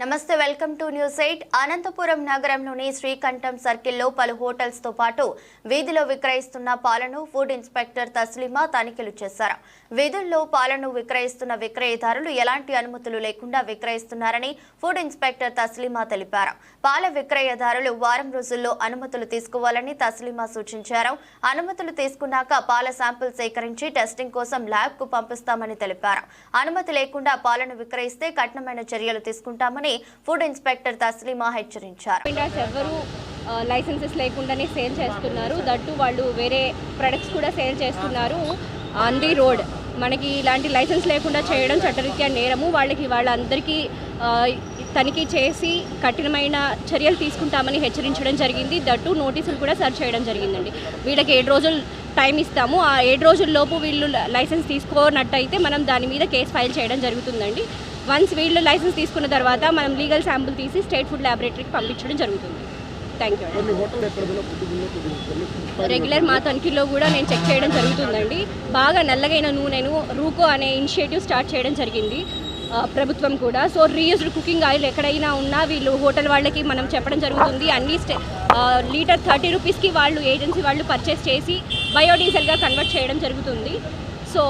నమస్తే welcome to news eight. Anantapur నగరంలోని శ్రీకంఠం సర్కిల్లో పలు హోటల్స్తో పాటు వీధిలో విక్రయిస్తున్న పాలను ఫుడ్ ఇన్స్పెక్టర్ తస్లిమా తనిఖీలు చేశారు. వీధుల్లో పాలను విక్రయిస్తున్న విక్రయదారులు ఎలాంటి అనుమతులు లేకుండా విక్రయిస్తున్నారని ఫుడ్ ఇన్స్పెక్టర్ తస్లిమా తెలిపారు. పాల విక్రయదారులు వారం రోజుల్లో అనుమతులు తీసుకోవాలని తస్లిమా సూచించారు. అనుమతులు తీసుకున్నాక పాల శాంపిల్ సేకరించి టెస్టింగ్ కోసం ల్యాబ్కు పంపిస్తామని తెలిపారు. అనుమతి లేకుండా పాలను విక్రయిస్తే కఠినమైన చర్యలు తీసుకుంటామని ఫుడ్ ఇన్స్పెక్టర్ తస్లిమా హెచ్చరించారు. ఎవరు లైసెన్సెస్ లేకుండానే సేల్ చేస్తున్నారు. దట్టు వాళ్ళు వేరే ప్రొడక్ట్స్ కూడా సేల్ చేస్తున్నారు. ఆన్ ది రోడ్ మనకి ఇలాంటి లైసెన్స్ లేకుండా చేయడం చట్టరీత్యా నేరము. వాళ్ళకి వాళ్ళందరికీ తనిఖీ చేసి కఠినమైన చర్యలు తీసుకుంటామని హెచ్చరించడం జరిగింది. దట్టు నోటీసులు కూడా సర్చ్ చేయడం జరిగిందండి. వీళ్ళకి ఏడు రోజులు టైం ఇస్తాము. ఆ ఏడు రోజుల్లోపు వీళ్ళు లైసెన్స్ తీసుకోనట్టయితే మనం దాని మీద కేసు ఫైల్ చేయడం జరుగుతుందండి. వన్స్ వీళ్ళు లైసెన్స్ తీసుకున్న తర్వాత మనం లీగల్ శాంపుల్ తీసి స్టేట్ ఫుడ్ ల్యాబొరేటరీకి పంపించడం జరుగుతుంది. థ్యాంక్ యూ రెగ్యులర్ మా తనిఖీలో కూడా నేను చెక్ చేయడం జరుగుతుందండి. బాగా నల్లగైన నూనెను రూకో అనే ఇనిషియేటివ్ స్టార్ట్ చేయడం జరిగింది ప్రభుత్వం కూడా. సో రీయూజ్డ్ కుకింగ్ ఆయిల్ ఎక్కడైనా ఉన్నా వీళ్ళు హోటల్ వాళ్ళకి మనం చెప్పడం జరుగుతుంది. అన్ని స్టే లీటర్ థర్టీ రూపీస్కి వాళ్ళు ఏజెన్సీ వాళ్ళు పర్చేస్ చేసి బయోడీజిల్గా కన్వర్ట్ చేయడం జరుగుతుంది. సో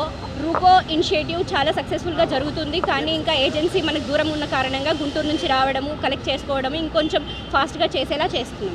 రూకో ఇనిషియేటివ్ చాలా సక్సెస్ఫుల్గా జరుగుతుంది. కానీ ఇంకా ఏజెన్సీ మనకు దూరం ఉన్న కారణంగా గుంటూరు నుంచి రావడము కలెక్ట్ చేసుకోవడము ఇంకొంచెం ఫాస్ట్గా చేసేలా చేస్తుంది.